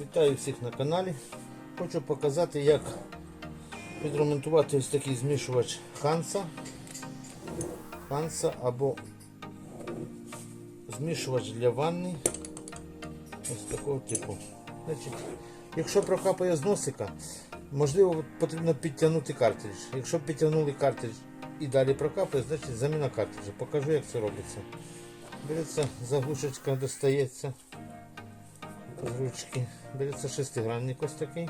Вітаю всіх на каналі. Хочу показати, як відремонтувати ось такий змішувач Ханса. Ханса або змішувач для ванни. Ось такого типу. Значить, якщо прокапає з носика, можливо потрібно підтягнути картридж. Якщо підтягнули картридж і далі прокапає, значить заміна картриджа. Покажу, як це робиться. Береться заглушечка, достається з ручки. Береться шестигранник ось такий.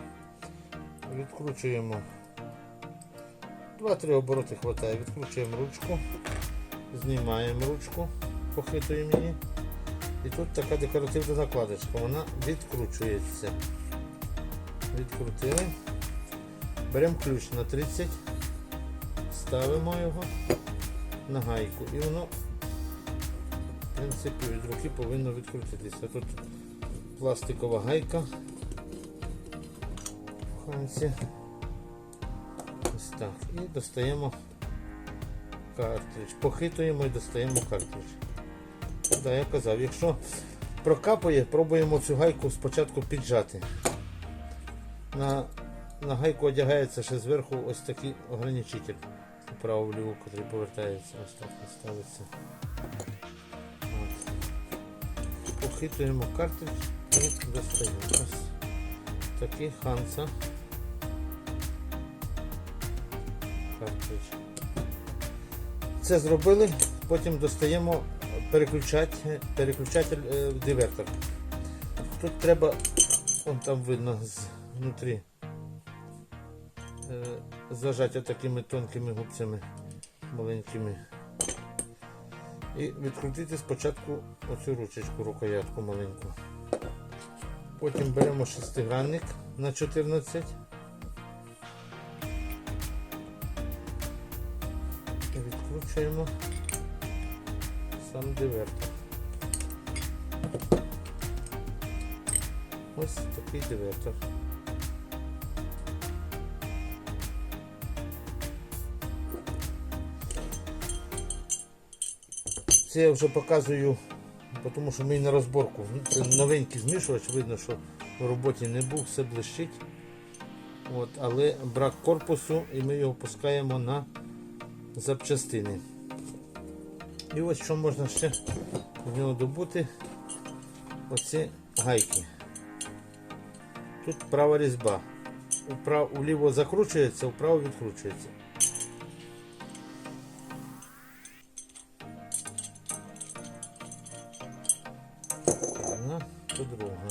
Відкручуємо. 2-3 обороти хватає. Відкручуємо ручку, знімаємо ручку, похитуємо її. І тут така декоративна накладочка, вона відкручується. Відкрутили. Беремо ключ на 30, ставимо його на гайку і воно в принципі від руки повинно відкрутитися. Тут пластикова гайка в ханці. Ось так. І достаємо картридж. Похитуємо і достаємо картридж. Да, я казав, якщо прокапає, пробуємо цю гайку спочатку піджати. На, на гайку одягається ще зверху ось такий ограничитель. Вправо-вліво, який повертається, ось так і ставиться. Похитуємо картридж і достаємо. Ось такий ханса. Це зробили, потім достаємо переключатель, переключатель в дивертор. Тут треба, вон там видно знутрі, е, зажати такими тонкими губцями маленькими. І відкрутити спочатку оцю ручечку, рукоятку маленьку. Потім беремо шестигранник на 14. І відкручуємо сам дивертор. Ось такий дивертор. Це я вже показую, тому що ми на розборку. Новенький змішувач, видно, що в роботі не був, все блищить. От, але брак корпусу і ми його пускаємо на запчастини. І ось що можна ще з нього добути оці гайки. Тут права різьба. Управ, вліво закручується, вправо відкручується. То друга.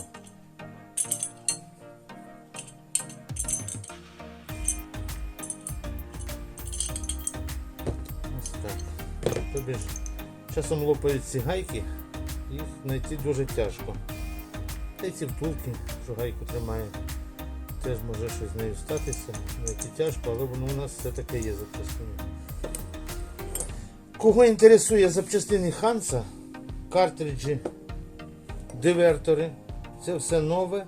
Ось так. Тобі ж часом лопають ці гайки, їх знайти дуже тяжко. Та й ці втулки, що гайку тримає, теж може щось з нею статися. Знайти тяжко, але воно у нас все таке є запчастини. Кого інтересує запчастини Ханса, картриджі, дивертори, це все нове,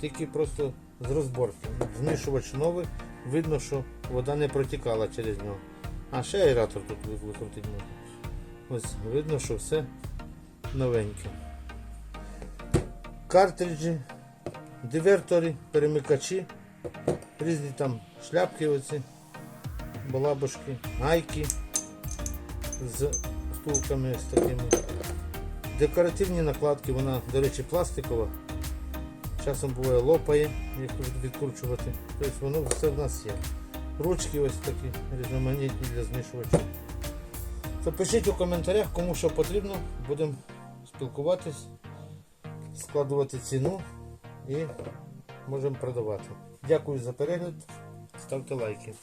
тільки просто з розборки. Змішувач новий, видно, що вода не протікала через нього. А ще аератор тут ви- викрутити можна. Ось видно, що все новеньке. Картриджі, дивертори, перемикачі, різні там шляпки оці, балабушки, гайки з втулками з такими. Декоративні накладки, вона, до речі, пластикова. Часом буває лопає, як відкручувати. Тобто воно все в нас є. Ручки ось такі різноманітні для змішувачів. То пишіть у коментарях, кому що потрібно. Будемо спілкуватись, складувати ціну і можемо продавати. Дякую за перегляд. Ставте лайки.